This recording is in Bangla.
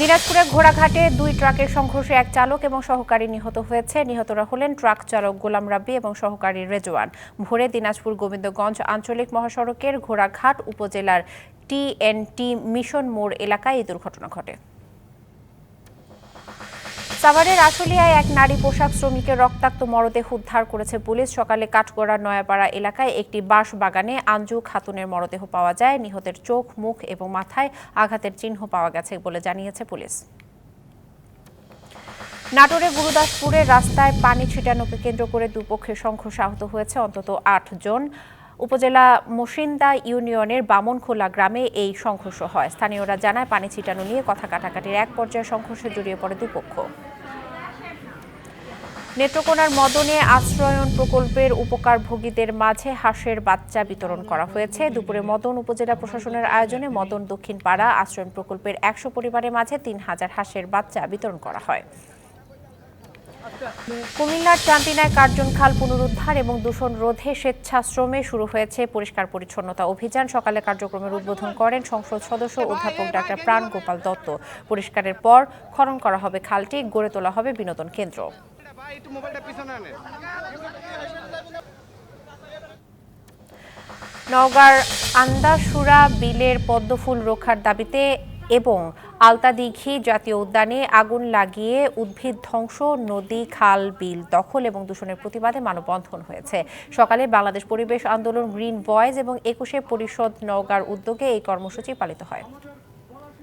দিনাজপুরে ঘোড়াঘাটে দুই ট্রাকের সংঘর্ষে এক চালক এবং সহকারী নিহত হয়েছে। নিহতরা হলেন ট্রাক চালক গোলাম রাব্বি এবং সহকারী রেজওয়ান। ভোরে দিনাজপুর গোবিন্দগঞ্জ আঞ্চলিক মহাসড়কের ঘোড়াঘাট উপজেলার টিএনটি মিশন মোড় এলাকায় এই দুর্ঘটনা ঘটে। সাভারের আশুলিয়ায় এক নারী পোশাক শ্রমিকের রক্তাক্ত মরদেহ উদ্ধার করেছে পুলিশ। সকালে কাঠগড়া নয়াপাড়া এলাকায় একটি বাঁশ বাগানে আঞ্জু খাতুনের মরদেহ পাওয়া যায়। নিহতের চোখ, মুখ এবং মাথায় আঘাতের চিহ্ন পাওয়া গেছে বলে জানিয়েছে পুলিশ। নাটোরে গুরুদাসপুরে রাস্তায় পানি ছিটানোকে কেন্দ্র করে দুপক্ষের সংঘর্ষে আহত হয়েছে অন্তত আট জন। উপজেলা মসিন্দা ইউনিয়নের বামনখোলা গ্রামে এই সংঘর্ষ হয়। স্থানীয়রা জানায়, পানি ছিটানো নিয়ে কথা কাটাকাটির এক পর্যায়ে সংঘর্ষে জড়িয়ে পড়ে দুপক্ষ। নেত্রকোনার মদনে আশ্রয়ন প্রকল্পের উপকারভোগীদের মাঝে হাঁসের বাচ্চা বিতরণ করা হয়েছে। দুপুরে মদন উপজেলা প্রশাসনের আয়োজনে মদন দক্ষিণ পাড়া আশ্রয়ন প্রকল্পের একশো পরিবারের মাঝে তিন হাজার হাঁসের বাচ্চা বিতরণ করা হয়। কুমিল্লার চান্দিনায় কার্জন খাল পুনরুদ্ধার এবং দূষণ রোধে স্বেচ্ছাশ্রমে শুরু হয়েছে পরিষ্কার পরিচ্ছন্নতা অভিযান। সকালে কার্যক্রমের উদ্বোধন করেন সংসদ সদস্য অধ্যাপক ডাক্তার প্রাণ গোপাল দত্ত। পরিষ্কারের পর খনন করা হবে খালটি, গড়ে তোলা হবে বিনোদন কেন্দ্র। নওগাঁর আন্দাসুরা বিলের পদ্মফুল রক্ষার দাবিতে এবং আলতাদিঘি জাতীয় উদ্যানে আগুন লাগিয়ে উদ্ভিদ ধ্বংস, নদী, খাল, বিল দখল এবং দূষণের প্রতিবাদে মানববন্ধন হয়েছে। সকালে বাংলাদেশ পরিবেশ আন্দোলন গ্রিন বয়েজ এবং একুশে পরিষদ নওগাঁর উদ্যোগে এই কর্মসূচি পালিত হয়।